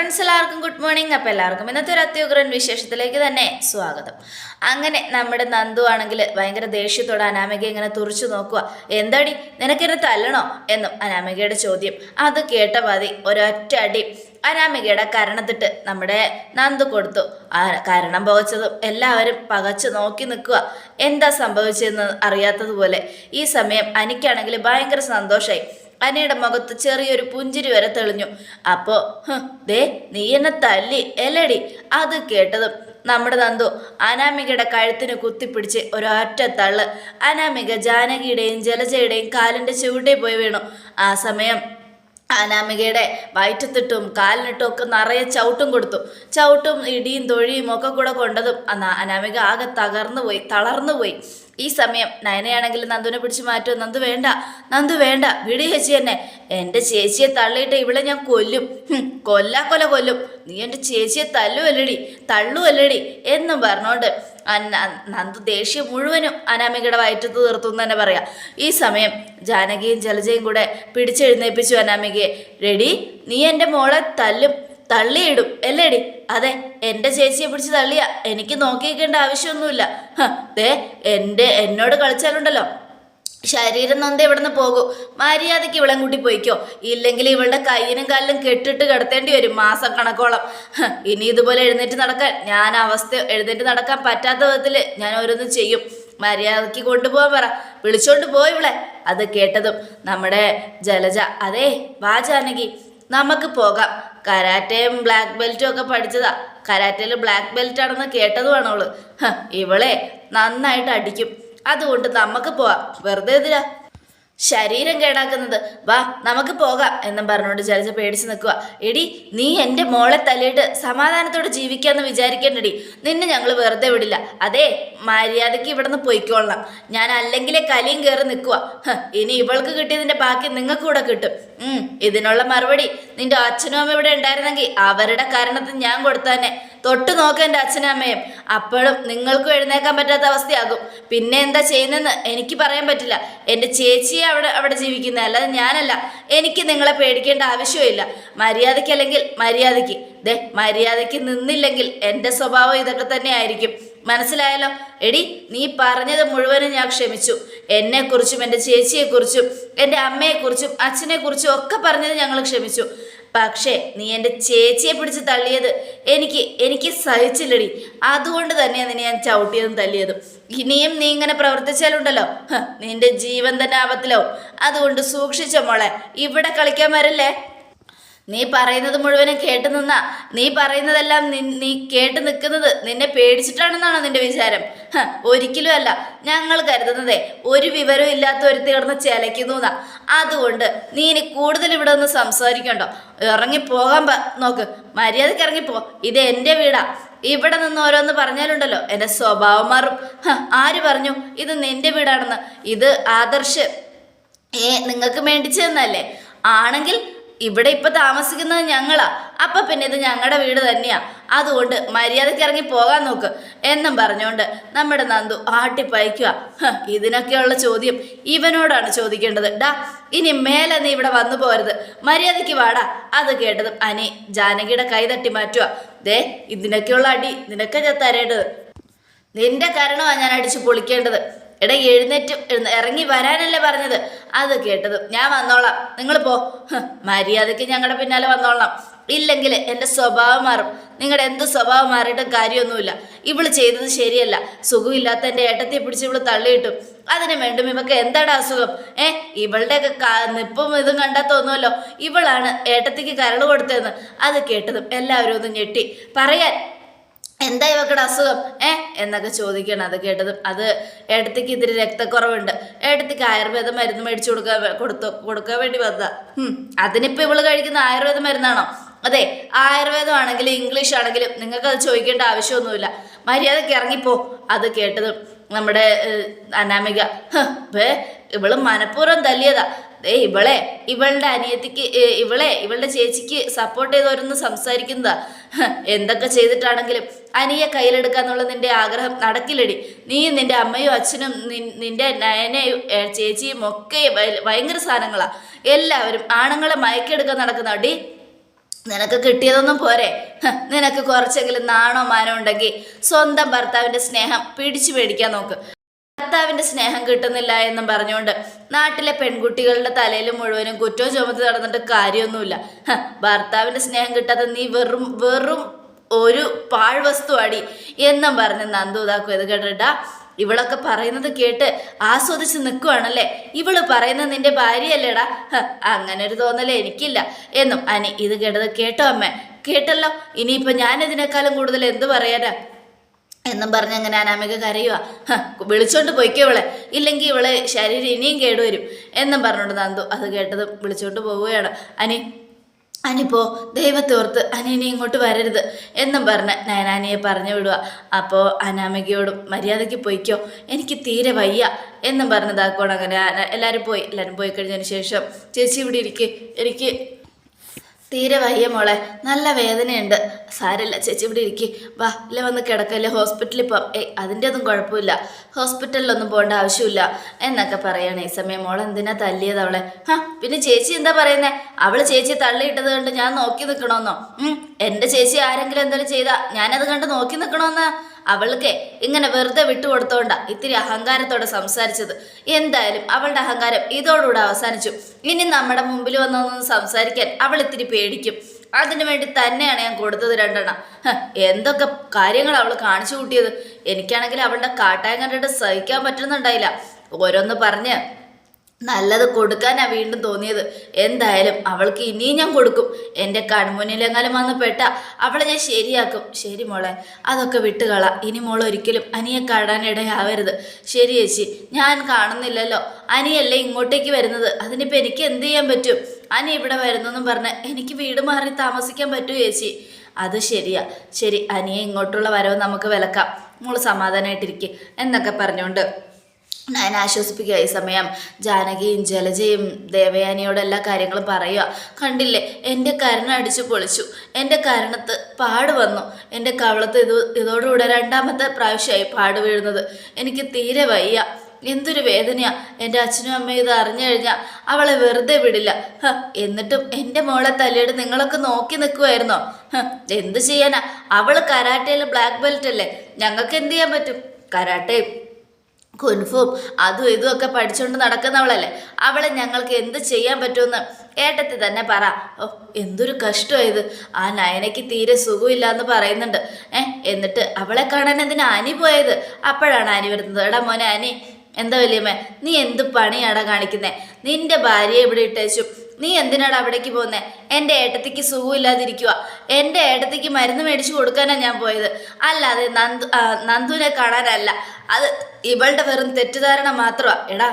Friends എല്ലാവർക്കും good morning അപ്പോൾ എല്ലാവർക്കും ഇന്നത്തെ ഒരു അത്യുഗ്രൻ വിശേഷത്തിലേക്ക് തന്നെ സ്വാഗതം. അങ്ങനെ നമ്മുടെ നന്ദു ആണെങ്കിൽ ഭയങ്കര ദേഷ്യത്തോടെ അനാമിക ഇങ്ങനെ തുറച്ചു നോക്കുക. എന്താടി നിനക്കെന്നെ തല്ലണോ? എന്നും അനാമികയുടെ ചോദ്യം. അത് കേട്ട മതി ഒരൊറ്റ അടി അനാമികയുടെ കരണത്തിട്ട് നമ്മുടെ നന്ദു കൊടുത്തു. കരണം പകച്ചതും എല്ലാവരും പകച്ചു നോക്കി നിൽക്കുക. എന്താ സംഭവിച്ചതെന്ന് അറിയാത്തതുപോലെ ഈ സമയം എനിക്കാണെങ്കിൽ ഭയങ്കര സന്തോഷമായി അനയുടെ മുഖത്ത് ചെറിയൊരു പുഞ്ചിരി വരെ തെളിഞ്ഞു. അപ്പോ ദേ നീ എന്നെ തല്ലി എല്ലടി. അത് കേട്ടതും നമ്മുടെ നന്ദു അനാമികയുടെ കഴുത്തിന് കുത്തിപ്പിടിച്ച് ഒരൊറ്റ തള്ള്. അനാമിക ജാനകിയുടെയും ജലജയുടെയും കാലിന്റെ ചുവട്ടിൽ പോയി വീണു. ആ സമയം അനാമികയുടെ വയറ്റത്തിട്ടും കാലിനിട്ടും ഒക്കെ നിറയെ ചവിട്ടും കൊടുത്തു. ചവിട്ടും ഇടിയും തൊഴിയും ഒക്കെ കൂടെ കൊണ്ടതും അന്ന് അനാമിക ആകെ തകർന്നു പോയി തളർന്നു പോയി ഈ സമയം നയനയാണെങ്കിൽ നന്ദുവിനെ പിടിച്ചു മാറ്റോ നന്ദു വേണ്ട നന്ദു വേണ്ട വിടി ചേച്ചി എന്നെ. എന്റെ ചേച്ചിയെ തള്ളിയിട്ട് ഇവളെ ഞാൻ കൊല്ലും. കൊല്ലാ കൊല കൊല്ലും. നീ എന്റെ ചേച്ചിയെ തല്ലുവല്ലടി തള്ളുവല്ലടി എന്നും പറഞ്ഞോണ്ട് നന്ദു ദേഷ്യം മുഴുവനും അനാമികയുടെ വയറ്റത്ത് തീർത്തു എന്ന് തന്നെ പറയാം. ഈ സമയം ജാനകിയും ജലജയും കൂടെ പിടിച്ചെഴുന്നേൽപ്പിച്ചു അനാമികയെ. റെഡി നീ എന്റെ മോളെ തല്ലും. തള്ളിയിടും. അല്ലേടി? അതെ എന്റെ ചേച്ചിയെ പിടിച്ച് തള്ളിയ. എനിക്ക് നോക്കിയിരിക്കേണ്ട ആവശ്യമൊന്നുമില്ല. ദേ എന്റെ എന്നോട് കളിച്ചാലുണ്ടല്ലോ. ശരീരം നൊന്ത് ഇവിടുന്ന് പോകും? മര്യാദയ്ക്ക് ഇവളെ കൂട്ടി പോയിക്കോ. ഇല്ലെങ്കിൽ ഇവളുടെ കയ്യിനും കാലിലും കെട്ടിട്ട് കിടത്തേണ്ടി വരും മാസം കണക്കോളം ഇനി ഇതുപോലെ എഴുന്നേറ്റ് നടക്കാൻ ഞാൻ അവസ്ഥ എഴുന്നേറ്റ് നടക്കാൻ പറ്റാത്ത വിധത്തിൽ ഞാൻ ഓരോന്നും ചെയ്യും. മര്യാദയ്ക്ക് കൊണ്ടുപോകാൻ പറ. വിളിച്ചോണ്ട് പോയി ഇവളെ. അത് കേട്ടതും നമ്മുടെ ജലജ. അതേ വാ ജാനകി. നമുക്ക് പോകാം. കരാറ്റയും ബ്ലാക്ക് ബെൽറ്റും ഒക്കെ പഠിച്ചതാ. കരാറ്റയിൽ ബ്ലാക്ക് ബെൽറ്റ് ആണെന്ന് കേട്ടതുമാണ് അവൾ. ഇവളെ നന്നായിട്ട് അടിക്കും. അതുകൊണ്ട് നമുക്ക് പോവാം. വെറുതെ എന്തിനാ? ശരീരം കേടാക്കുന്നത്. വാ നമുക്ക് പോകാം എന്നും പറഞ്ഞുകൊണ്ട് ജലജ പേടിച്ച് നിൽക്കുക എടി നീ എന്റെ മോളെ തലയിട്ട് സമാധാനത്തോടെ ജീവിക്കാന്ന് വിചാരിക്കേണ്ടടി. നിന്നെ ഞങ്ങൾ വെറുതെ വിടില്ല. അതെ മര്യാദയ്ക്ക് ഇവിടുന്ന് പൊയ്ക്കോളണം. ഞാൻ അല്ലെങ്കിലേ കലിയും കയറി നിൽക്കുക ഇനി ഇവൾക്ക് കിട്ടിയതിന്റെ ബാക്കി നിങ്ങൾക്ക് കൂടെ കിട്ടും ഇതിനുള്ള മറുപടി നിന്റെ അച്ഛനും അമ്മ ഇവിടെ ഉണ്ടായിരുന്നെങ്കിൽ അവരുടെ കാരണത്തിൽ ഞാൻ കൊടുത്താനെ തൊട്ട് നോക്കും എന്റെ അച്ഛനും അമ്മയും അപ്പോഴും നിങ്ങൾക്കും എഴുന്നേക്കാൻ പറ്റാത്ത അവസ്ഥയാകും. പിന്നെ എന്താ ചെയ്യുന്നതെന്ന് എനിക്ക് പറയാൻ പറ്റില്ല. എന്റെ ചേച്ചിയെ അവിടെ അവിടെ ജീവിക്കുന്നത് അല്ലാതെ ഞാനല്ല. എനിക്ക് നിങ്ങളെ പേടിക്കേണ്ട ആവശ്യമില്ല മര്യാദയ്ക്ക് അല്ലെങ്കിൽ മര്യാദയ്ക്ക്. ദേ മര്യാദയ്ക്ക് നിന്നില്ലെങ്കിൽ എന്റെ സ്വഭാവം ഇതൊക്കെ തന്നെ ആയിരിക്കും മനസ്സിലായല്ലോ? എടി നീ പറഞ്ഞത് മുഴുവനും ഞാൻ ക്ഷമിച്ചു. എന്നെക്കുറിച്ചും എന്റെ ചേച്ചിയെക്കുറിച്ചും എന്റെ അമ്മയെക്കുറിച്ചും അച്ഛനെക്കുറിച്ചും ഒക്കെ പറഞ്ഞത് ഞങ്ങൾ ക്ഷമിച്ചു. പക്ഷേ നീ എന്റെ ചേച്ചിയെ പിടിച്ച് തള്ളിയത് എനിക്ക് എനിക്ക് സഹിച്ചില്ലടി. അതുകൊണ്ട് തന്നെയാണ് നിന്നെ ഞാൻ ചവിട്ടിയതും തല്ലിയതും. ഇനിയും നീ ഇങ്ങനെ പ്രവർത്തിച്ചാലുണ്ടല്ലോ. നിന്റെ ജീവൻ തന്നെ ആപത്തിലാവും. അതുകൊണ്ട് സൂക്ഷിച്ച മോളെ. ഇവിടെ കളിക്കാൻ വരല്ലേ? നീ പറയുന്നത് മുഴുവനും കേട്ട് നിന്ന. നീ പറയുന്നതെല്ലാം നി- കേട്ട് നിൽക്കുന്നത് നിന്നെ പേടിച്ചിട്ടാണെന്നാണോ നിന്റെ വിചാരം? ഒരിക്കലും അല്ല. ഞങ്ങൾ കരുതുന്നതേ ഒരു വിവരവും ഇല്ലാത്ത ഒരുത്തി കിടന്ന് ചിലയ്ക്കുന്നു എന്നാ. അതുകൊണ്ട് നീ ഇനി കൂടുതൽ ഇവിടെ ഒന്ന് സംസാരിക്കണ്ടോ? ഇറങ്ങിപ്പോകാൻ പ നോക്ക്. മര്യാദയ്ക്ക് ഇറങ്ങിപ്പോ ഇത് എന്റെ വീടാ. ഇവിടെ നിന്ന് ഓരോന്ന് പറഞ്ഞാലുണ്ടല്ലോ. എന്റെ സ്വഭാവം മാറും. ആര് പറഞ്ഞു? ഇത് നിന്റെ വീടാണെന്ന്. ഇത് ആദർശ്. ഏ നിങ്ങൾക്ക് മേടിച്ചതെന്നല്ലേ ആണെങ്കിൽ ഇവിടെ ഇപ്പൊ താമസിക്കുന്നത് ഞങ്ങളാ. അപ്പൊ പിന്നെ ഇത് ഞങ്ങളുടെ വീട് തന്നെയാ. അതുകൊണ്ട് മര്യാദയ്ക്ക് ഇറങ്ങി പോകാൻ നോക്ക്. എന്നും പറഞ്ഞുകൊണ്ട് നമ്മുടെ നന്ദു ആട്ടിപ്പയക്കുക ഇതിനൊക്കെയുള്ള ചോദ്യം ഇവനോടാണ് ചോദിക്കേണ്ടത്. ഡാ ഇനി മേലെ നീ ഇവിടെ വന്നു പോരുത്. മര്യാദയ്ക്ക് വാടാ. അത് കേട്ടതും അനി ജാനകിയുടെ കൈ തട്ടി മാറ്റുക ദേ ഇതിനൊക്കെയുള്ള അടി. നിനക്ക് തരേണ്ടത്? നിന്റെ കാരണമാണ് ഞാൻ അടിച്ചു പൊളിക്കേണ്ടത്. എടാ എഴുന്നേറ്റ്. ഇറങ്ങി വരാനല്ലേ പറഞ്ഞത്? അത് കേട്ടത്. ഞാൻ വന്നോളാം. നിങ്ങൾ പോ. മര്യാദയ്ക്ക് ഞങ്ങളുടെ പിന്നാലെ വന്നോളാം. ഇല്ലെങ്കിൽ എന്റെ സ്വഭാവം മാറും. നിങ്ങളുടെ എന്ത് സ്വഭാവം മാറിയിട്ടും കാര്യമൊന്നുമില്ല. ഇവൾ ചെയ്തത് ശരിയല്ല. സുഖമില്ലാത്ത എന്റെ ഏട്ടത്തെ പിടിച്ച് ഇവൾ തള്ളിയിട്ടു. അതിന് വേണ്ടും ഇവക്ക് എന്താണ് അസുഖം? ഏ ഇവളുടെയൊക്കെ കാ- നിപ്പും ഇതും കണ്ടാൽ തോന്നുമല്ലോ ഇവളാണ് ഏട്ടത്തേക്ക് കരൾ കൊടുത്തതെന്ന്. അത് കേട്ടതും എല്ലാവരും ഒന്ന് ഞെട്ടി. പറയാൻ എന്താ ഇവക്കടെ അസുഖം? ഏ? എന്നൊക്കെ ചോദിക്കണം അത് കേട്ടത്. അത് ഏടത്തേക്ക് ഇതിന് രക്തക്കുറവുണ്ട്. ഏടത്തേക്ക് ആയുർവേദ മരുന്ന് മേടിച്ചു കൊടുക്കാൻ കൊടുത്തു. കൊടുക്കാൻ വേണ്ടി വന്നതാ. അതിനിപ്പോൾ ഇവൾ കഴിക്കുന്ന ആയുർവേദ മരുന്നാണോ? അതെ ആയുർവേദം ആണെങ്കിലും ഇംഗ്ലീഷ് ആണെങ്കിലും നിങ്ങൾക്ക് അത് ചോദിക്കേണ്ട ആവശ്യമൊന്നുമില്ല. മര്യാദയ്ക്ക് ഇറങ്ങിപ്പോ. അത് കേട്ടതും നമ്മുടെ അനാമിക. ഇവൾ മനഃപൂർവം തല്ലിയതാ. ദേ ഇവളെ ഇവളുടെ അനിയത്തിക്ക് ഇവളെ ഇവളുടെ ചേച്ചിക്ക് സപ്പോർട്ട് ചെയ്തവരൊന്നും സംസാരിക്കുന്നതാ. എന്തൊക്കെ ചെയ്തിട്ടാണെങ്കിലും അനിയെ കയ്യിലെടുക്കാന്നുള്ള നിന്റെ ആഗ്രഹം നടക്കില്ലടി. നീ നിന്റെ അമ്മയും അച്ഛനും നിന്റെ നയനയും ചേച്ചിയും ഒക്കെ ഭയ- ഭയങ്കര സാധനങ്ങളാ. എല്ലാവരും ആണുങ്ങളെ മയക്കെടുക്കാൻ നടക്കുന്ന അടി നിനക്ക് കിട്ടിയതൊന്നും പോരെ. നിനക്ക് കുറച്ചെങ്കിലും നാണോ മാനോ ഉണ്ടെങ്കിൽ സ്വന്തം ഭർത്താവിന്റെ സ്നേഹം പിടിച്ചു മേടിക്കാൻ നോക്ക്. ഭർത്താവിന്റെ സ്നേഹം കിട്ടുന്നില്ല എന്നും പറഞ്ഞുകൊണ്ട് നാട്ടിലെ പെൺകുട്ടികളുടെ തലയിൽ മുഴുവനും കുറ്റവും ചുമത്തി നടന്നിട്ട് കാര്യമൊന്നുമില്ല. ഭർത്താവിന്റെ സ്നേഹം കിട്ടാതെ നീ വെറും വെറും ഒരു പാഴ്വസ്തു അടി എന്നും പറഞ്ഞ് നന്ദു ഇതാക്കും ഇത് കേട്ടിട്ടാ. ഇവളൊക്കെ പറയുന്നത് കേട്ട് ആസ്വദിച്ച് നിൽക്കുവാണല്ലേ ഇവൾ പറയുന്നത് നിന്റെ ഭാര്യയല്ലേടാ. അങ്ങനെ ഒരു തോന്നലേ എനിക്കില്ല എന്നും അനി ഇത് കേട്ടത് കേട്ടോ അമ്മ. കേട്ടല്ലോ? ഇനിയിപ്പോ ഞാൻ ഇതിനേക്കാളും കൂടുതൽ എന്ത് പറയാനാ? എന്നും പറഞ്ഞ് അങ്ങനെ അനാമിക കരയുക വിളിച്ചോണ്ട് പോയിക്കോ ഇവളെ. ഇല്ലെങ്കിൽ ഇവളെ ശരീരം ഇനിയും കേടുവരും എന്നും പറഞ്ഞോണ്ട് നന്ദു അത് കേട്ടത് വിളിച്ചോണ്ട് പോവുകയാണ്. അനി അനിപ്പോ ദൈവത്തോർത്ത് ഇനി ഇങ്ങോട്ട് വരരുത് എന്നും പറഞ്ഞ് നയനാനിയെ പറഞ്ഞു വിടുക അപ്പോൾ അനാമികയോടും മര്യാദയ്ക്ക് പോയിക്കോ. എനിക്ക് തീരെ വയ്യ എന്നും പറഞ്ഞതാക്കോണം അങ്ങനെ. എല്ലാവരും പോയി. എല്ലാവരും പോയി കഴിഞ്ഞതിന് ശേഷം ചേച്ചി ഇവിടെ ഇരിക്കെ. എനിക്ക് തീരെ വയ്യ മോളെ. നല്ല വേദനയുണ്ട്. സാരല്ല ചേച്ചി ഇവിടെ ഇരിക്കും. വാ ഇല്ല വന്ന് കിടക്കല്ലേ ഹോസ്പിറ്റലിൽ പോവാം ഏയ് അതിന്റെ ഒന്നും കുഴപ്പമില്ല. ഹോസ്പിറ്റലിലൊന്നും പോകേണ്ട ആവശ്യമില്ല. എന്നൊക്കെ പറയണേ ഈ സമയം. മോൾ എന്തിനാ തല്ലിയത് അവളെ? ഹാ പിന്നെ ചേച്ചി എന്താ പറയുന്നേ? അവൾ ചേച്ചി തള്ളിയിട്ടത് കണ്ട് ഞാൻ നോക്കി നിൽക്കണമെന്നോ എന്റെ ചേച്ചി ആരെങ്കിലും എന്തെങ്കിലും ചെയ്താ ഞാനത് കണ്ട് നോക്കി നിൽക്കണമെന്ന് അവൾക്ക് ഇങ്ങനെ വെറുതെ വിട്ടുകൊടുത്തോണ്ട ഇത്തിരി അഹങ്കാരത്തോടെ സംസാരിച്ചത്. എന്തായാലും അവളുടെ അഹങ്കാരം ഇതോടുകൂടെ അവസാനിച്ചു. ഇനി നമ്മുടെ മുമ്പിൽ വന്നൊന്നും സംസാരിക്കാൻ അവൾ ഇത്തിരി പേടിക്കും. അതിനു വേണ്ടി തന്നെയാണ് ഞാൻ കൊടുത്തത് രണ്ടെണ്ണം. എന്തൊക്കെ കാര്യങ്ങൾ അവൾ കാണിച്ചു കൂട്ടിയത്. എനിക്കാണെങ്കിൽ അവളുടെ കാട്ടായം സഹിക്കാൻ പറ്റുന്നുണ്ടായില്ല. ഓരോന്ന് പറഞ്ഞ് നല്ലത് കൊടുക്കാനാ വീണ്ടും തോന്നിയത്. എന്തായാലും അവൾക്ക് ഇനിയും ഞാൻ കൊടുക്കും. എന്റെ കൺമുന്നിലെങ്ങാനും വന്ന് പെട്ട അവളെ ഞാൻ ശരിയാക്കും. ശരി മോളെ അതൊക്കെ വിട്ടുകള. ഇനി മോൾ ഒരിക്കലും അനിയെ കാണാനിടയാവരുത് ശരി ചേച്ചി ഞാൻ കാണുന്നില്ലല്ലോ. അനിയല്ലേ ഇങ്ങോട്ടേക്ക് വരുന്നത്. അതിനിപ്പോൾ എനിക്ക് എന്ത് ചെയ്യാൻ പറ്റും? അനി ഇവിടെ വരുന്നെന്നും പറഞ്ഞ് എനിക്ക് വീട് മാറി താമസിക്കാൻ പറ്റൂ ചേച്ചി. അത് ശരിയാ. ശരി അനിയെ ഇങ്ങോട്ടുള്ള വരവ് നമുക്ക് വിലക്കാം. മോൾ സമാധാനമായിട്ടിരിക്കും എന്നൊക്കെ പറഞ്ഞുകൊണ്ട് ഞാൻ ആശ്വസിപ്പിക്കുക. ഈ സമയം ജാനകിയും ജലജയും ദേവയാനിയോട് എല്ലാ കാര്യങ്ങളും പറയുക. കണ്ടില്ലേ? എന്റെ കരണം അടിച്ചു പൊളിച്ചു. എന്റെ കരണത്ത് പാട് വന്നു. എന്റെ കവളത്ത് ഇത് ഇതോടുകൂടെ രണ്ടാമത്തെ പ്രാവശ്യമായി പാട് വീഴുന്നത്. എനിക്ക് തീരെ വയ്യ. എന്തൊരു വേദനയാ. എന്റെ അച്ഛനും അമ്മയും ഇത് അറിഞ്ഞു കഴിഞ്ഞാൽ അവളെ വെറുതെ വിടില്ല. എന്നിട്ടും എന്റെ മോളെ തല്ലിയിട്ട് നിങ്ങളൊക്കെ നോക്കി നിൽക്കുമായിരുന്നോ എന്ത് ചെയ്യാനാ? അവൾ കരാട്ടയിൽ ബ്ലാക്ക് ബെൽറ്റ് അല്ലേ ഞങ്ങൾക്ക് എന്ത് ചെയ്യാൻ പറ്റും? കരാട്ടയും കുൻഫും അതും ഇതും ഒക്കെ പഠിച്ചുകൊണ്ട് നടക്കുന്നവളല്ലേ? അവളെ ഞങ്ങൾക്ക് എന്ത് ചെയ്യാൻ പറ്റുമെന്ന് ഏട്ടത്തി തന്നെ പറ. ഓ എന്തൊരു കഷ്ടമായത് ആ നയനയ്ക്ക് തീരെ സുഖമില്ല എന്ന് പറയുന്നുണ്ട്. ഏ എന്നിട്ട് അവളെ കാണാൻ എന്തിനാ അനി പോയത്? അപ്പോഴാണ് അനി വരുന്നത്. എടാ മോനെ അനി എന്താ വലിയമ്മേ നീ എന്ത് പണിയാടാ കാണിക്കുന്നേ? നിന്റെ ഭാര്യയെ ഇവിടെ ഇട്ടേച്ചു. നീ എന്തിനാണ് അവിടേക്ക് പോകുന്നേ? എന്റെ ഏട്ടത്തിക്ക് സുഖമില്ലാതിരിക്കുക എന്റെ ഏട്ടത്തിക്ക് മരുന്ന് മേടിച്ചു കൊടുക്കാനാണ് ഞാൻ പോയത്. അല്ലാതെ നന്ദു നന്ദുവിനെ കാണാനല്ല. അത് ഇവളുടെ വെറും തെറ്റിദ്ധാരണ മാത്രമാണ് എടാ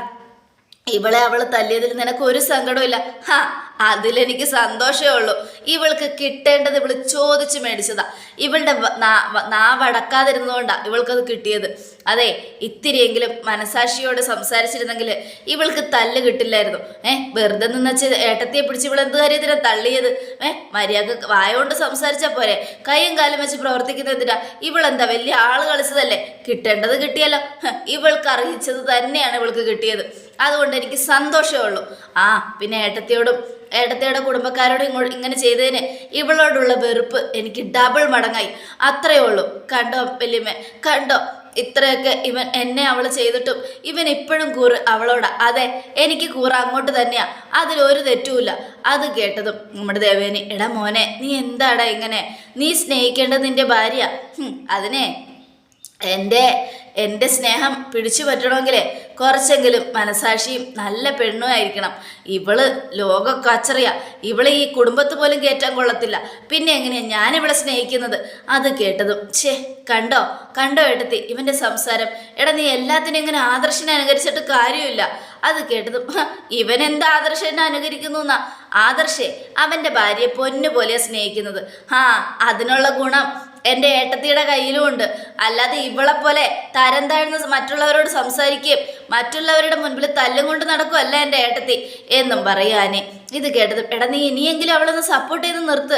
ഇവളെ അവൾ തല്ലിയതിൽ നിനക്ക് ഒരു സങ്കടമില്ല ഹാ അതിലെനിക്ക് സന്തോഷമേ ഉള്ളൂ. ഇവൾക്ക് കിട്ടേണ്ടത് ഇവൾ ചോദിച്ച് മേടിച്ചതാ. ഇവളുടെ വ- നാ- വ- നാവടക്കാതിരുന്നതുകൊണ്ടാ ഇവൾക്കത് കിട്ടിയത്. അതെ ഇത്തിരിയെങ്കിലും മനസാക്ഷിയോട് സംസാരിച്ചിരുന്നെങ്കിൽ ഇവൾക്ക് തല്ല് കിട്ടില്ലായിരുന്നു. ഏഹ് വെറുതെ നിന്ന് വെച്ച് ഏട്ടത്തിയെ പിടിച്ച് ഇവൾ എന്ത് കാര്യത്തിനാ തള്ളിയത്? ഏഹ് മര്യാദ വായോണ്ട് സംസാരിച്ചാൽ പോരെ. കൈയും കാലും വെച്ച് പ്രവർത്തിക്കുന്ന എന്തിനാ? ഇവളെന്താ വലിയ ആൾ കളിച്ചതല്ലേ? കിട്ടേണ്ടത് കിട്ടിയല്ലോ. ഇവൾക്ക് അറിയിച്ചത് തന്നെയാണ് ഇവൾക്ക് കിട്ടിയത്. അതുകൊണ്ട് എനിക്ക് സന്തോഷമേ ഉള്ളൂ. ആ പിന്നെ ഏട്ടത്തിയോടും ഏട്ടത്തിയുടെ കുടുംബക്കാരോടും ഇങ്ങോട്ട് ഇങ്ങനെ ചെയ്തതിന് ഇവളോടുള്ള വെറുപ്പ് എനിക്ക് ഡബിൾ മടങ്ങായി. അത്രയേ ഉള്ളൂ. കണ്ടോ വല്യമ്മ? കണ്ടോ? ഇത്രയൊക്കെ ഇവൻ എന്നെ അവൾ ചെയ്തിട്ടും ഇവൻ ഇപ്പോഴും കൂറ് അവളോടാ. അതെ എനിക്ക് കൂറ് അങ്ങോട്ട് തന്നെയാ. അതിലൊരു തെറ്റുമില്ല. അത് കേട്ടതും നമ്മുടെ ദേവേനി എടാ മോനെ നീ എന്താടാ ഇങ്ങനെ? നീ സ്നേഹിക്കേണ്ടത് നിന്റെ ഭാര്യ. അതിനെ എന്റെ എന്റെ സ്നേഹം പിടിച്ചു പറ്റണമെങ്കിൽ കുറച്ചെങ്കിലും മനസാക്ഷിയും നല്ല പെണ്ണും ആയിരിക്കണം. ഇവൾ ലോക കച്ചറിയ ഇവൾ ഈ കുടുംബത്ത് പോലും കയറ്റാൻ കൊള്ളത്തില്ല. പിന്നെ എങ്ങനെയാ ഞാൻ ഇവളെ സ്നേഹിക്കുന്നത്? അത് കേട്ടതും ഛേ കണ്ടോ? കണ്ടോ ഏട്ടത്തി ഇവന്റെ സംസാരം? എടാ നീ എല്ലാത്തിനും ഇങ്ങനെ ആദർശനെ അനുകരിച്ചിട്ട് കാര്യമില്ല. അത് കേട്ടതും ഇവൻ എന്ത് ആദർശനെ അനുകരിക്കുന്നു എന്നാ ആദർശേ അവന്റെ ഭാര്യയെ പൊന്നു പോലെ സ്നേഹിക്കുന്നത്. ആ അതിനുള്ള ഗുണം. എന്റെ ഏട്ടത്തിയുടെ കയ്യിലും ഉണ്ട്. അല്ലാതെ ഇവളെ പോലെ തരം താഴ്ന്ന് മറ്റുള്ളവരോട് സംസാരിക്കുകയും മറ്റുള്ളവരുടെ മുൻപിൽ തല്ലും കൊണ്ട് നടക്കുമല്ല എന്റെ ഏട്ടത്തി എന്നും പറയാനെ. ഇത് കേട്ടത് എടാ നീ ഇനിയെങ്കിലും അവളൊന്ന് സപ്പോർട്ട് ചെയ്ത് നിർത്ത്.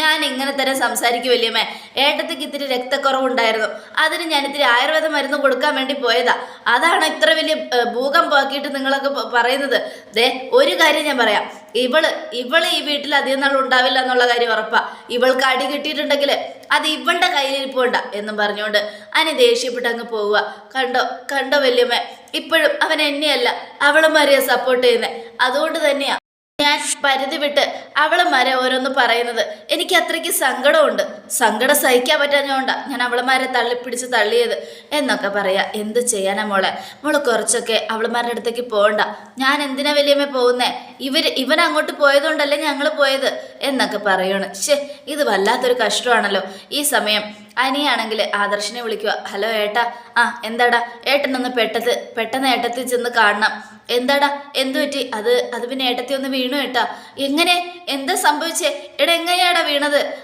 ഞാൻ ഇങ്ങനെ തന്നെ സംസാരിക്കും വല്യമ്മേ. ഏട്ടത്തിക്ക് ഇത്തിരി രക്തക്കുറവുണ്ടായിരുന്നു. അതിന് ഞാൻ ഇത്തിരി ആയുർവേദ മരുന്ന് കൊടുക്കാൻ വേണ്ടി പോയതാ. അതാണ് ഇത്ര വലിയ ഭൂകമ്പമാക്കിയിട്ട് നിങ്ങളൊക്കെ പറയുന്നത്. ദേ ഒരു കാര്യം ഞാൻ പറയാം. ഇവൾ ഇവൾ ഈ വീട്ടിൽ അധികം നാൾ ഉണ്ടാവില്ല എന്നുള്ള കാര്യം ഉറപ്പാ. ഇവൾക്ക് അടി കിട്ടിയിട്ടുണ്ടെങ്കിൽ അത് ഇവളുടെ കയ്യിലിരിപ്പുണ്ട എന്നും പറഞ്ഞുകൊണ്ട് അനി ദേഷ്യപ്പെട്ട് അങ്ങ് പോവുക. കണ്ടോ കണ്ടോ വല്യമ്മ? ഇപ്പോഴും അവൻ എന്നെയല്ല അവളുമാരെയാ സപ്പോർട്ട് ചെയ്യുന്നത് അതുകൊണ്ട് തന്നെയാ ഞാൻ പരിധി വിട്ട് അവളുമാരെ ഓരോന്ന് പറയുന്നത്. എനിക്ക് അത്രയ്ക്ക് സങ്കടമുണ്ട്. സങ്കടം സഹിക്കാൻ പറ്റാഞ്ഞോണ്ടാ ഞാൻ അവളമാരെ തള്ളിപ്പിടിച്ച് തള്ളിയത് എന്നൊക്കെ പറയാ. എന്ത് ചെയ്യാനാ മോളെ? മോൾ കുറച്ചൊക്കെ അവളമാരുടെ അടുത്തേക്ക് പോകണ്ട. ഞാൻ എന്തിനാ വലിയമ്മ പോകുന്നേ? ഇവർ ഇവൻ അങ്ങോട്ട് പോയതുകൊണ്ടല്ലേ ഞങ്ങൾ പോയത്? എന്നൊക്കെ പറയണു. ശേ ഇത് വല്ലാത്തൊരു കഷ്ടമാണല്ലോ. ഈ സമയം അനിയാണെങ്കിൽ ആദർശിനെ വിളിക്കുക. ഹലോ ഏട്ടാ. ആ എന്താടാ? ഏട്ടനൊന്ന് പെട്ടത് പെട്ടെന്ന് ഏട്ടത്തിൽ ചെന്ന് കാണണം. എന്താടാ? എന്തു പറ്റി? അത് അത് പിന്നെ ഏട്ടത്തി ഒന്ന് വീണു ഏട്ടാ. എങ്ങനെ? എന്താ സംഭവിച്ചേ? എടാ എങ്ങനെയാടാ വീണത്?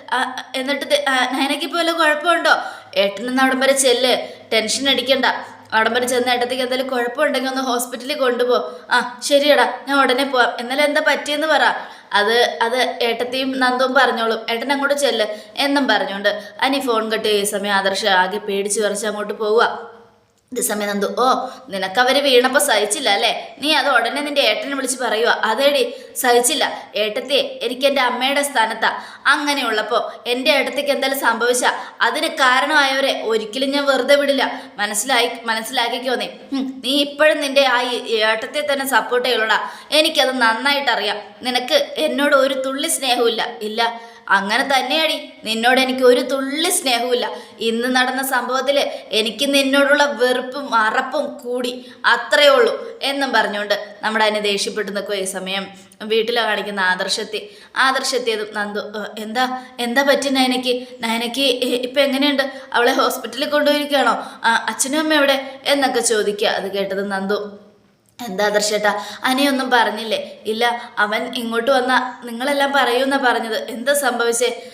എന്നിട്ട് നയനക്കിപ്പോ വല്ല കുഴപ്പമുണ്ടോ? ഏട്ടനൊന്ന് അവിടം വരെ ചെല്ല്. ടെൻഷൻ അടിക്കണ്ട. അവിടം വരെ ചെന്ന് ഏട്ടത്തേക്ക് എന്തെങ്കിലും കുഴപ്പമുണ്ടെങ്കിൽ ഒന്ന് ഹോസ്പിറ്റലിൽ കൊണ്ടുപോ. ആ ശരിയടാ. ഞാൻ ഉടനെ പോവാം. എന്നാലും എന്താ പറ്റിയെന്ന് പറ. അത് അത് ഏട്ടത്തെയും നന്ദവും പറഞ്ഞോളും. ഏട്ടൻ അങ്ങോട്ട് ചെല്ല് എന്നും പറഞ്ഞുകൊണ്ട് അനി ഫോൺ കട്ട് ഈ സമയം ആദർശ ആകെ പേടിച്ച് വിറച്ച് അങ്ങോട്ട് പോവുക. സമയം നന്ദു. ഓ നിനക്കവര് വീണപ്പോൾ സഹിച്ചില്ല അല്ലേ? നീ അത് ഉടനെ നിന്റെ ഏട്ടനെ വിളിച്ച് പറയുക അതേടി സഹിച്ചില്ല. ഏട്ടത്തെ എനിക്ക് എന്റെ അമ്മയുടെ സ്ഥാനത്താ. അങ്ങനെയുള്ളപ്പോൾ എന്റെ ഏട്ടത്തേക്ക് എന്തായാലും സംഭവിച്ച? അതിന് കാരണമായവരെ ഒരിക്കലും ഞാൻ വെറുതെ വിടില്ല. മനസ്സിലായി മനസ്സിലാക്കിക്കോ നീ. നീ ഇപ്പോഴും നിന്റെ ആ ഏട്ടത്തെ തന്നെ സപ്പോർട്ട് ചെയ്യലോടാ എനിക്കത് നന്നായിട്ട് അറിയാം നിനക്ക് എന്നോട് ഒരു തുള്ളി സ്നേഹമില്ല ഇല്ല. അങ്ങനെ തന്നെയാടി. നിന്നോട് എനിക്ക് ഒരു തുള്ളി സ്നേഹവുമില്ല. ഇന്ന് നടന്ന സംഭവത്തിൽ എനിക്ക് നിന്നോടുള്ള വെറുപ്പും അറപ്പും കൂടി. അത്രയേ ഉള്ളൂ എന്നും പറഞ്ഞുകൊണ്ട് നമ്മുടെ അതിനെ ദേഷ്യപ്പെട്ട് നിൽക്കുക ഈ സമയം. വീട്ടിൽ കാണിക്കുന്ന ആദർശത്തെ. ആദർശത്തിയതും നന്ദു എന്താ? എന്താ പറ്റി നയനയ്ക്ക്? നയനയ്ക്ക് ഇപ്പം എങ്ങനെയുണ്ട്? അവളെ ഹോസ്പിറ്റലിൽ കൊണ്ടുപോയിരിക്കുകയാണോ? അച്ഛനും അമ്മ എവിടെ? എന്നൊക്കെ ചോദിക്കുക. അത് കേട്ടത് നന്ദു. എന്താ ആദർശേട്ടാ അനിയൊന്നും പറഞ്ഞില്ലേ? ഇല്ല അവൻ ഇങ്ങോട്ട് വന്ന നിങ്ങളെല്ലാം പറയൂന്നാ പറഞ്ഞത്. എന്താ സംഭവിച്ചേ?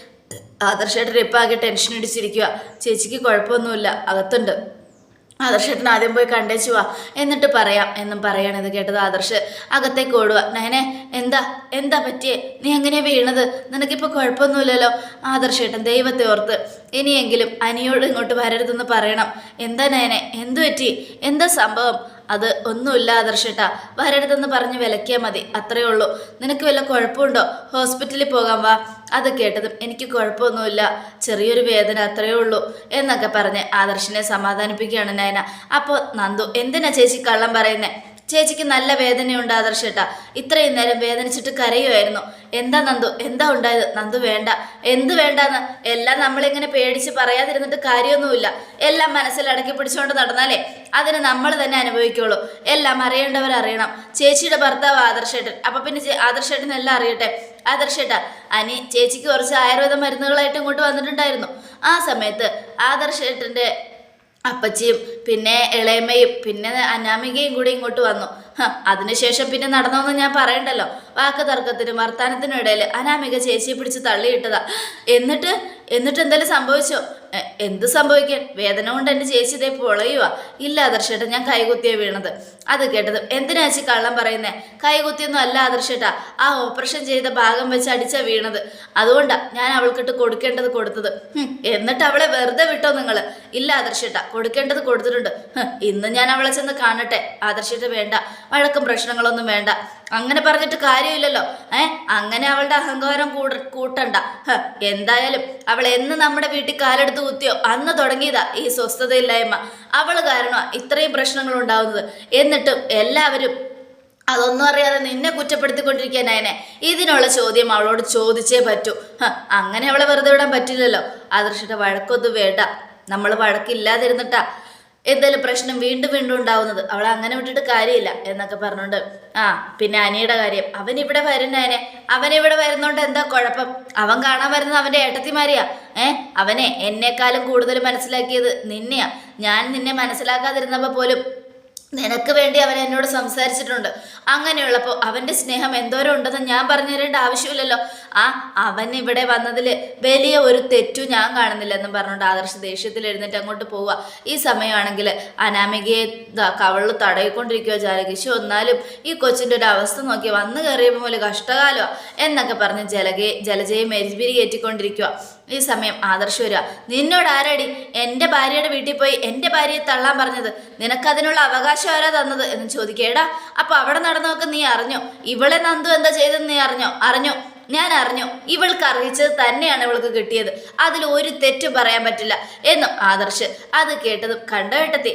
ആദർശേട്ടൻ ഇപ്പം ആകെ ടെൻഷൻ അടിച്ചിരിക്കുക ചേച്ചിക്ക് കുഴപ്പമൊന്നുമില്ല. അകത്തുണ്ട്. ആദർശേട്ടൻ ആദ്യം പോയി കണ്ടേച്ചു വാ. എന്നിട്ട് പറയാം എന്നും പറയാണ് ഇത് കേട്ടത് ആദർശ്. അകത്തേക്ക് ഓടുക നയനെ എന്താ? എന്താ പറ്റിയേ? നീ എങ്ങനെയാ വീണത്? നിനക്കിപ്പോൾ കുഴപ്പമൊന്നുമില്ലല്ലോ? ആദർശേട്ടൻ ദൈവത്തെ ഓർത്ത്. ഇനിയെങ്കിലും അനിയോട് ഇങ്ങോട്ട് വരരുതെന്ന് പറയണം. എന്താ നയനെ? എന്തു പറ്റി? എന്താ സംഭവം? അത് ഒന്നുമില്ല ആദർശേട്ടാ വരരുതെന്ന് പറഞ്ഞ് വിലക്കിയാൽ മതി. അത്രയേ ഉള്ളൂ. നിനക്ക് വല്ല കുഴപ്പമുണ്ടോ? ഹോസ്പിറ്റലിൽ പോകാൻ വാ. അത് കേട്ടതും എനിക്ക് കുഴപ്പമൊന്നുമില്ല. ചെറിയൊരു വേദന അത്രയേ ഉള്ളൂ എന്നൊക്കെ പറഞ്ഞ് ആദർശിനെ സമാധാനിപ്പിക്കുകയാണ് നയന. അപ്പോൾ നന്ദു എന്തിനാ ചേച്ചി കള്ളം പറയുന്നേ? ചേച്ചിക്ക് നല്ല വേദനയുണ്ട് ആദർശേട്ടാ ഇത്രയും നേരം വേദനിച്ചിട്ട് കരയുമായിരുന്നു എന്താ നന്ദു? എന്താ ഉണ്ടായത്? നന്ദു വേണ്ട. എന്ത് വേണ്ടാന്ന്? എല്ലാം നമ്മളിങ്ങനെ പേടിച്ച് പറയാതിരുന്നിട്ട് കാര്യമൊന്നുമില്ല. എല്ലാം മനസ്സിൽ അടക്കി പിടിച്ചുകൊണ്ട് നടന്നാലേ അതിന് നമ്മൾ തന്നെ അനുഭവിക്കുള്ളൂ. എല്ലാം അറിയേണ്ടവർ അറിയണം. ചേച്ചിയുടെ ഭർത്താവ് ആദർശേട്ടൻ അപ്പൊ പിന്നെ ആദർശേട്ടൻ എല്ലാം അറിയട്ടെ? ആദർശേട്ടാ അനി ചേച്ചിക്ക് കുറച്ച് ആയുർവേദ മരുന്നുകളായിട്ട് ഇങ്ങോട്ട് വന്നിട്ടുണ്ടായിരുന്നു. ആ സമയത്ത് ആദർശേട്ടന്റെ അപ്പച്ചിയും പിന്നെ ഇളയമ്മയും പിന്നെ അനാമികയും കൂടി ഇങ്ങോട്ട് വന്നു. അതിനുശേഷം പിന്നെ നടന്നോന്ന് ഞാൻ പറയണ്ടല്ലോ. വാക്ക് തർക്കത്തിനും വർത്താനത്തിനും ഇടയിൽ അനാമിക ചേച്ചിയെ പിടിച്ച് തള്ളിയിട്ടതാ. എന്നിട്ട് എന്നിട്ട് എന്തെങ്കിലും സംഭവിച്ചോ? എന്ത് സംഭവിക്കാൻ? വേദന കൊണ്ട് എന്റെ ചേച്ചി ഇതേ പൊളയുവാ. ഇല്ല ആദർശേട്ടാ ഞാൻ കൈകുത്തിയാ വീണത്. അത് കേട്ടത് എന്തിനാ ചേച്ചി കള്ളം പറയുന്നേ? കൈകുത്തിയൊന്നും അല്ല ആദർശേട്ടാ. ആ ഓപ്പറേഷൻ ചെയ്ത ഭാഗം വെച്ച് അടിച്ചാ വീണത്. അതുകൊണ്ടാ ഞാൻ അവൾക്കിട്ട് കൊടുക്കേണ്ടത് കൊടുത്തത്. എന്നിട്ട് അവളെ വെറുതെ വിട്ടോ നിങ്ങൾ ഇല്ല ആദർശേട്ടാ കൊടുക്കേണ്ടത് കൊടുത്തിട്ടുണ്ട് ഹ്, ഇന്ന് ഞാൻ അവളെ ചെന്ന് കാണട്ടെ. ആദർശിട്ട് വേണ്ട. വഴക്കും പ്രശ്നങ്ങളൊന്നും വേണ്ട. അങ്ങനെ പറഞ്ഞിട്ട് കാര്യമില്ലല്ലോ. ഏ അങ്ങനെ അവളുടെ അഹങ്കാരം കൂട കൂട്ടണ്ട. എന്തായാലും അവൾ എന്ന് നമ്മുടെ വീട്ടിൽ കാലെടുത്ത് കുത്തിയോ? അന്ന് തുടങ്ങിയതാ ഈ സ്വസ്ഥതയില്ലായ്മ. അവൾ കാരണം ഇത്രയും പ്രശ്നങ്ങൾ ഉണ്ടാവുന്നത്? എന്നിട്ടും എല്ലാവരും അതൊന്നും അറിയാതെ നിന്നെ കുറ്റപ്പെടുത്തിക്കൊണ്ടിരിക്കാൻ അതിനെ ഇതിനുള്ള ചോദ്യം അവളോട് ചോദിച്ചേ പറ്റൂ. അങ്ങനെ അവളെ വെറുതെ വിടാൻ പറ്റില്ലല്ലോ. ആദർശിയുടെ വഴക്കൊന്നും വേണ്ട. നമ്മൾ വഴക്കില്ലാതിരുന്നിട്ടാ എന്തെങ്കിലും പ്രശ്നം വീണ്ടും വീണ്ടും ഉണ്ടാവുന്നത്. അവളെ അങ്ങനെ വിട്ടിട്ട് കാര്യമില്ല എന്നൊക്കെ പറഞ്ഞുകൊണ്ട് ആ പിന്നെ അനിയുടെ കാര്യം. അവൻ ഇവിടെ വരുന്നതിനെ അവൻ ഇവിടെ വരുന്നോണ്ട് എന്താ കുഴപ്പം? അവൻ കാണാൻ വരുന്നത് അവന്റെ ഏട്ടത്തിമാരെയാ. ഏ അവനെ എന്നെക്കാളും കൂടുതൽ മനസ്സിലാക്കിയത് നിന്നെയാ. ഞാൻ നിന്നെ മനസ്സിലാക്കാതിരുന്നപ്പോ പോലും നിനക്ക് വേണ്ടി അവൻ എന്നോട് സംസാരിച്ചിട്ടുണ്ട്. അങ്ങനെയുള്ളപ്പോൾ അവന്റെ സ്നേഹം എന്തോരം ഉണ്ടെന്ന് ഞാൻ പറഞ്ഞു തരേണ്ട ആവശ്യമില്ലല്ലോ. ആ അവൻ ഇവിടെ വന്നതിൽ വലിയ ഒരു തെറ്റു ഞാൻ കാണുന്നില്ല എന്നും പറഞ്ഞുകൊണ്ട് ആദർശ ദേഷ്യത്തിൽ എഴുന്നേറ്റ് അങ്ങോട്ട് പോവുക. ഈ സമയമാണെങ്കിൽ അനാമികയെ കവളിൽ തടയിക്കൊണ്ടിരിക്കുക ജലകേശി. എന്നാലും ഈ കൊച്ചിന്റെ ഒരു അവസ്ഥ നോക്കി വന്നു കയറിയപ്പോൾ പോലെ കഷ്ടകാലോ എന്നൊക്കെ പറഞ്ഞ് ജലകെ ജലജയെ മെരിപിരി കയറ്റിക്കൊണ്ടിരിക്കുക. ഈ സമയം ആദർശ് വരിക. നിന്നോട് ആരാടി? എന്റെ ഭാര്യയുടെ വീട്ടിൽ പോയി എന്റെ ഭാര്യയെ തള്ളാൻ പറഞ്ഞത്? നിനക്കതിനുള്ള അവകാശം ആരാ തന്നത്? എന്ന് ചോദിക്കേടാ അപ്പൊ അവിടെ നടന്നൊക്കെ നീ അറിഞ്ഞോ? ഇവളെ നന്ദു എന്താ ചെയ്തെന്ന് നീ അറിഞ്ഞോ? അറിഞ്ഞോ? ഞാൻ അറിഞ്ഞു. ഇവൾക്ക് അറിയിച്ചത് തന്നെയാണ് ഇവൾക്ക് കിട്ടിയത്. അതിൽ ഒരു തെറ്റും പറയാൻ പറ്റില്ല എന്നും ആദർശ് അത് കേട്ടതും കണ്ടകെട്ടത്തി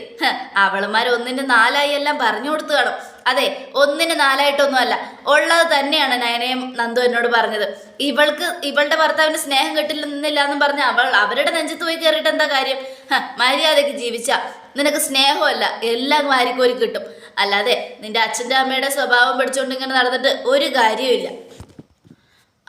അവളുമാർ ഒന്നിന്റെ നാലായി എല്ലാം പറഞ്ഞു കൊടുത്തു കാണും. അതെ ഒന്നിന് നാലായിട്ടൊന്നുമല്ല ഉള്ളത് തന്നെയാണ് നയനയും നന്ദു എന്നോട് പറഞ്ഞത്. ഇവൾക്ക് ഇവളുടെ ഭർത്താവിന് സ്നേഹം കിട്ടില്ലെന്നില്ല എന്ന് പറഞ്ഞ അവൾ അവരുടെ നെഞ്ചത്ത് പോയി കയറിയിട്ട് എന്താ കാര്യം? മര്യാദയ്ക്ക് ജീവിച്ച. നിനക്ക് സ്നേഹമല്ല എല്ലാം വാരിക്കോരി കിട്ടും. അല്ലാതെ നിന്റെ അച്ഛന്റെ അമ്മയുടെ സ്വഭാവം പഠിച്ചുകൊണ്ട് ഇങ്ങനെ നടന്നിട്ട് ഒരു കാര്യമില്ല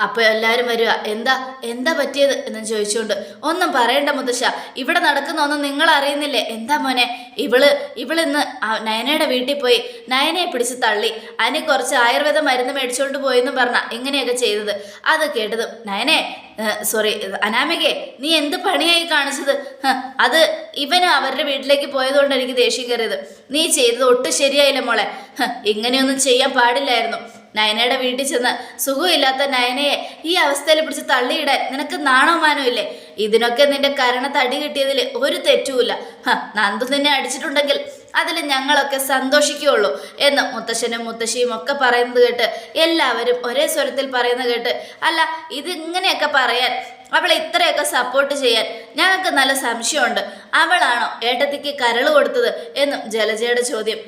അപ്പോൾ എല്ലാവരും വരിക. എന്താ എന്താ പറ്റിയത്? എന്ന് ചോദിച്ചുകൊണ്ട്. ഒന്നും പറയണ്ട മുത്തശ്ശ. ഇവിടെ നടക്കുന്ന ഒന്നും നിങ്ങൾ അറിയുന്നില്ലേ? എന്താ മോനെ? ഇവൾ ഇവളിന്ന് നയനയുടെ വീട്ടിൽ പോയി നയനയെ പിടിച്ച് തള്ളി. അതിന് കുറച്ച് ആയുർവേദ മരുന്ന് മേടിച്ചുകൊണ്ട് പോയെന്ന് പറഞ്ഞ ഇങ്ങനെയൊക്കെ ചെയ്തത്. അത് കേട്ടത് നയനെ സോറി അനാമികെ നീ എന്ത് പണിയായി കാണിച്ചത്? അത് ഇവന് അവരുടെ വീട്ടിലേക്ക് പോയതുകൊണ്ട് എനിക്ക് ദേഷ്യം കയറിയത്. നീ ചെയ്തത് ഒട്ടും ശരിയായില്ല മോളെ. ഇങ്ങനെയൊന്നും ചെയ്യാൻ പാടില്ലായിരുന്നു. നയനയുടെ വീട്ടിൽ ചെന്ന് സുഖമില്ലാത്ത നയനയെ ഈ അവസ്ഥയിൽ പിടിച്ച് തള്ളിയിടാൻ നിനക്ക് നാണവമാനമില്ലേ ഇതിനൊക്കെ നിന്റെ കരണ തടി കിട്ടിയതിൽ ഒരു തെറ്റുമില്ല. നന്ദു നിന്നെ അടിച്ചിട്ടുണ്ടെങ്കിൽ അതിൽ ഞങ്ങളൊക്കെ സന്തോഷിക്കുകയുള്ളൂ എന്ന് മുത്തശ്ശനും മുത്തശ്ശിയും ഒക്കെ പറയുന്നത് കേട്ട് എല്ലാവരും ഒരേ സ്വരത്തിൽ പറയുന്നത് കേട്ട് അല്ല ഇതിങ്ങനെയൊക്കെ പറയാൻ അവളെ ഇത്രയൊക്കെ സപ്പോർട്ട് ചെയ്യാൻ ഞങ്ങൾക്ക് നല്ല സംശയമുണ്ട്. അവളാണോ ഏട്ടത്തിക്ക് കരൾ കൊടുത്തത് എന്നും ജലജയുടെ ചോദ്യം.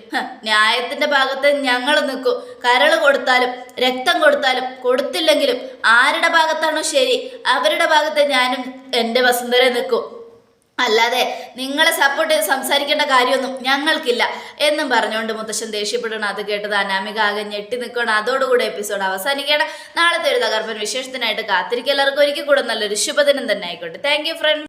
ന്യായത്തിന്റെ ഭാഗത്ത് ഞങ്ങൾ നിൽക്കൂ. കരൾ കൊടുത്താലും രക്തം കൊടുത്താലും കൊടുത്തില്ലെങ്കിലും ആരുടെ ഭാഗത്താണോ ശരി അവരുടെ ഭാഗത്ത് ഞാനും എന്റെ വസുന്ധര നിൽക്കൂ. അല്ലാതെ നിങ്ങളെ സപ്പോർട്ട് ചെയ്ത് സംസാരിക്കേണ്ട കാര്യമൊന്നും ഞങ്ങൾക്കില്ല എന്നും പറഞ്ഞുകൊണ്ട് മുത്തശ്ശൻ ദേഷ്യപ്പെടണം അത് കേട്ടത് അനാമിക ആകെ ഞെട്ടി നിൽക്കണം അതോടുകൂടി എപ്പിസോഡ് അവസാനിക്കണം നാളത്തെ ഒരു തകർപ്പൻ വിശേഷത്തിനായിട്ട് കാത്തിരിക്കും എല്ലാവർക്കും ഒരിക്കൽ കൂടെ നല്ലൊരു ശുഭദിനം തന്നെ ആയിക്കോട്ടെ. Thank you front